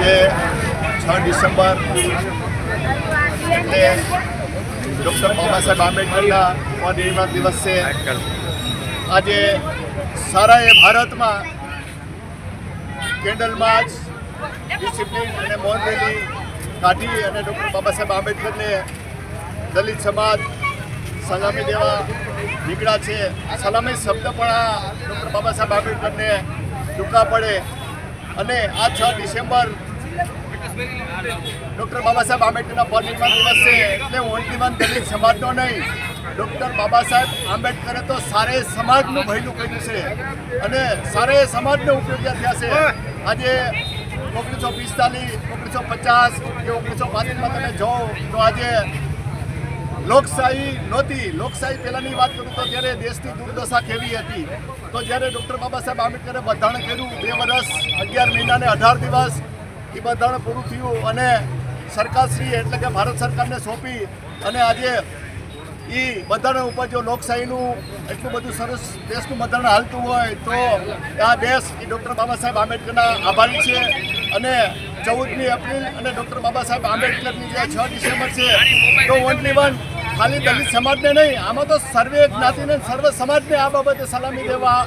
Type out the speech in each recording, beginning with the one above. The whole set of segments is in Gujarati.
આજે છ ડિસેમ્બર એટલે ડૉક્ટર બાબા સાહેબ આંબેડકરના પદનિર્માણ દિવસ છે. આજે સારા એ ભારતમાં કેન્ડલ માર્ચ ડિસિપ્લિન અને મૌન રેલી કાઢી અને ડૉક્ટર બાબા સાહેબ આંબેડકરને દલિત સમાજ સલામી દેવા નીકળ્યા છે. સલામી શબ્દ પણ આ ડૉક્ટર બાબા સાહેબ આંબેડકરને ટૂંકા પડે. અને આ છ ડિસેમ્બર ડૉક્ટર બાબા સાહેબ આંબેડકરના પરિનિર્વાણ દિવસ છે એટલે ઓનલી વન દલિત સમાજનો નહીં. ડૉક્ટર બાબા સાહેબ આંબેડકરે તો સારે સમાજનું ભયલું કર્યું છે અને સારે સમાજને ઉપયોગી થયા છે. આજે ઓગણીસો પિસ્તાલીસ, ઓગણીસો પચાસ કે ઓગણીસો પાંત્રીસમાં તમે જાઓ તો આજે લોકશાહી નહોતી. લોકશાહી પહેલાંની વાત કરું તો ત્યારે દેશની દુર્દશા કેવી હતી, તો જ્યારે ડૉક્ટર બાબા સાહેબ આંબેડકરે બંધારણ કર્યું, બે વર્ષ, અગિયાર મહિના ને અઢાર દિવસ એ બંધારણ પૂરું થયું અને સરકારશ્રી એટલે કે ભારત સરકારને સોંપી અને આજે એ બંધારણ ઉપર જો લોકશાહીનું એટલું બધું સરસ દેશનું બંધારણ હાલતું હોય તો આ દેશ એ ડૉક્ટર બાબા સાહેબ આંબેડકરના આભારી છે અને ચૌદમી એપ્રિલ અને ડૉક્ટર બાબા સાહેબ આંબેડકરની જે છ ડિસેમ્બર છે, તો ઓનલી વન ખાલી દલિત સમાજને નહીં, આમાં તો સર્વે જ્ઞાતિને સર્વ સમાજને આ બાબતે સલામી દેવા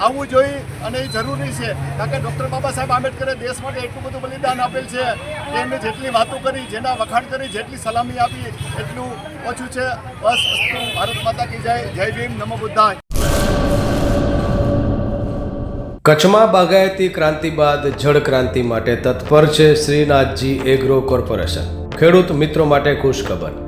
આવવું જોઈએ અને એ જરૂરી છે. કારણ કે ડૉક્ટર બાબા સાહેબ આંબેડકરે દેશ માટે એટલું બધું બલિદાન આપેલ છે કે એમને જેટલી વાતો કરી, જેના વખાણ કરી, જેટલી સલામી આપી, એટલું ઓછું છે. બસ, અસ્તુ, ભારત માતા કી જય જય ભીમ, નમો બુદ્ધાય. કચ્છમાં બાગાયતી ક્રાંતિ બાદ જળ ક્રાંતિ માટે તત્પર છે શ્રીનાથજી એગ્રો કોર્પોરેશન. ખેડૂત મિત્રો માટે ખુશખબર.